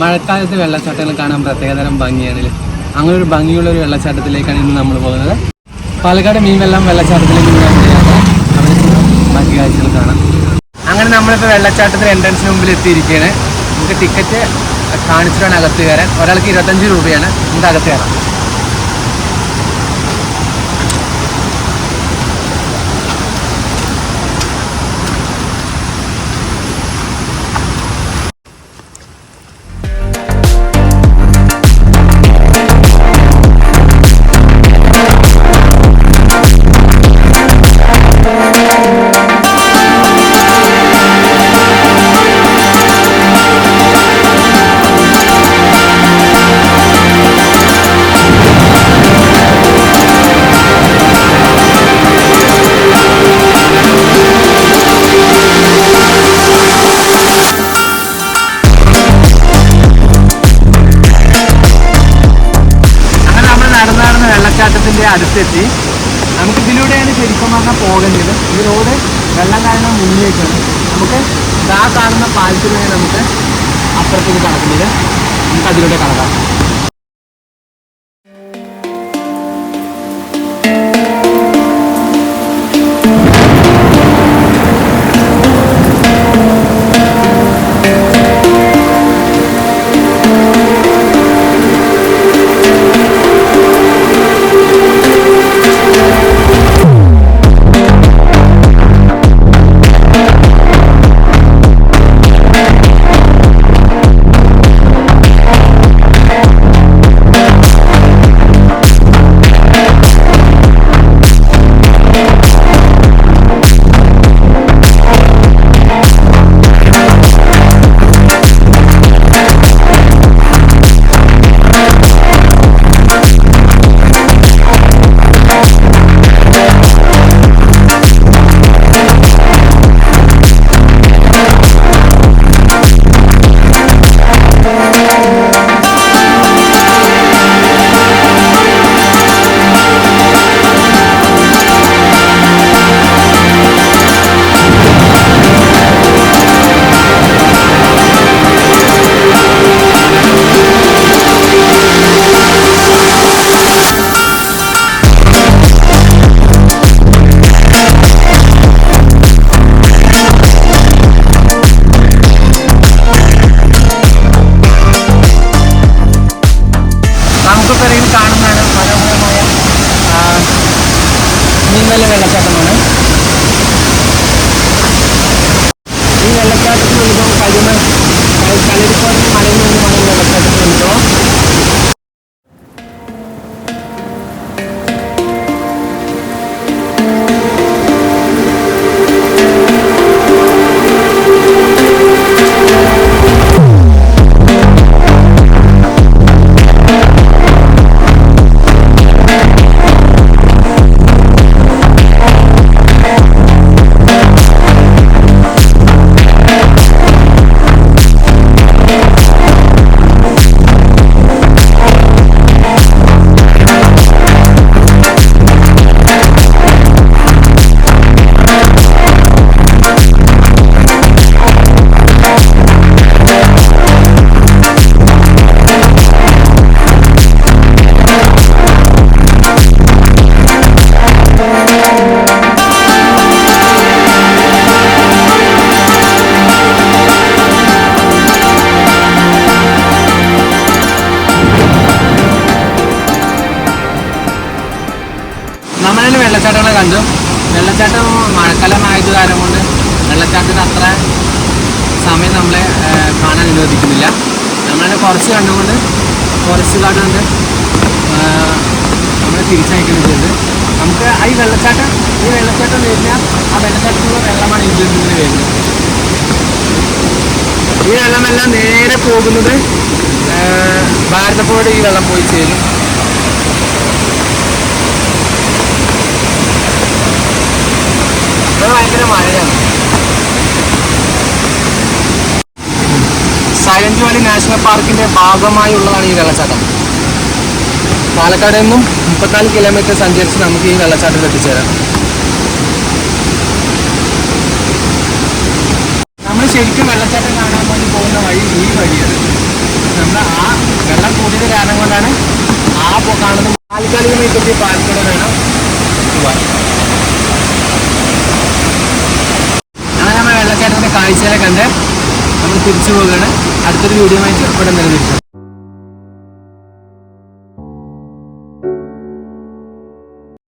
മഴക്കാലത്ത് വെള്ളച്ചാട്ടങ്ങൾ കാണാൻ പ്രത്യേകതരം ഭംഗിയാണ് അങ്ങനെ ഒരു ഭംഗിയുള്ള ഒരു വെള്ളച്ചാട്ടത്തിലേക്കാണ് ഇന്ന് നമ്മൾ പോകുന്നത്. പാലക്കാട് മീൻവെള്ളം വെള്ളച്ചാട്ടത്തിലേക്ക് ഇന്ന് നമ്മൾ യാത്ര. അവിടെ ബാക്കി കാഴ്ചകൾ കാണാം. അങ്ങനെ നമ്മളിപ്പോൾ വെള്ളച്ചാട്ടത്തിന് എൻട്രൻസിന് മുമ്പിൽ എത്തിയിരിക്കുകയാണ്. നമുക്ക് ടിക്കറ്റ് കാണിച്ചിട്ടാണ് അകത്ത് കയറാൻ. ഒരാൾക്ക് ഇരുപത്തഞ്ച് രൂപയാണ്. നമുക്ക് അകത്ത് കയറാം. അടുത്തെത്തി. നമുക്ക് ഇതിലൂടെയാണ് ശരിക്കും പറഞ്ഞാൽ പോകേണ്ടത്. ഈ റോഡ് വെള്ളം കാരണം മുന്നിലേക്കാണ്. നമുക്ക് ഇതാ കാണുന്ന പാലത്തിലൂടെ നമുക്ക് അപ്പുറത്തേക്ക് കടക്കുന്നത്. നമുക്ക് അതിലൂടെ കടക്കാം. നമ്മളതിന് കണ്ടു. വെള്ളച്ചാട്ടം മഴക്കാലമായത് കാരണം കൊണ്ട് വെള്ളച്ചാട്ടത്തിന് അത്ര സമയം നമ്മളെ കാണാൻ അനുവദിക്കുന്നില്ല. നമ്മളതിനെ കുറച്ച് കണ്ടുകൊണ്ട് കുറച്ച് കണ്ടുകൊണ്ട് നമ്മൾ തിരിച്ചയക്കുന്നുണ്ട് നമുക്ക് ഈ വെള്ളച്ചാട്ടം ഈ വെള്ളച്ചാട്ടം വരുന്ന ആ വെള്ളച്ചാട്ടത്തിലുള്ള വെള്ളമാണ് നിന്ന് വരുന്നത്. ഈ വെള്ളമെല്ലാം നേരെ പോകുന്നത് ഭാരതപ്പുഴയുടെ ഈ വെള്ളം പോയി ചേരും. സൈലന്റ് വാലി നാഷണൽ പാർക്കിന്റെ ഭാഗമായുള്ളതാണ് ഈ വെള്ളച്ചാട്ടം. പാലക്കാട് നിന്നും മുപ്പത്തിനാല് കിലോമീറ്റർ സഞ്ചരിച്ച് നമുക്ക് ഈ വെള്ളച്ചാട്ടത്തിൽ എത്തിച്ചേരാം. നമ്മൾ ശരിക്കും വെള്ളച്ചാട്ടം കാണാൻ വേണ്ടി പോകുന്ന വഴി ഈ വഴിയാണ്. നമ്മൾ ആ വെള്ളം കൂടിയത് കാരണം കൊണ്ടാണ് ആ കാണുന്നത് കാണുന്ന കിലോമീറ്റർ പാലക്കാട് വേണം. പോവാൻ നമ്മൾ വെള്ളച്ചാട്ടത്തിന്റെ കാഴ്ചകളെ കണ്ട് നമ്മൾ തിരിച്ചു പോവുകയാണ്. അടുത്തൊരു വീഡിയോ ആയിട്ട് ഇവിടെ നിലനിൽക്കാം.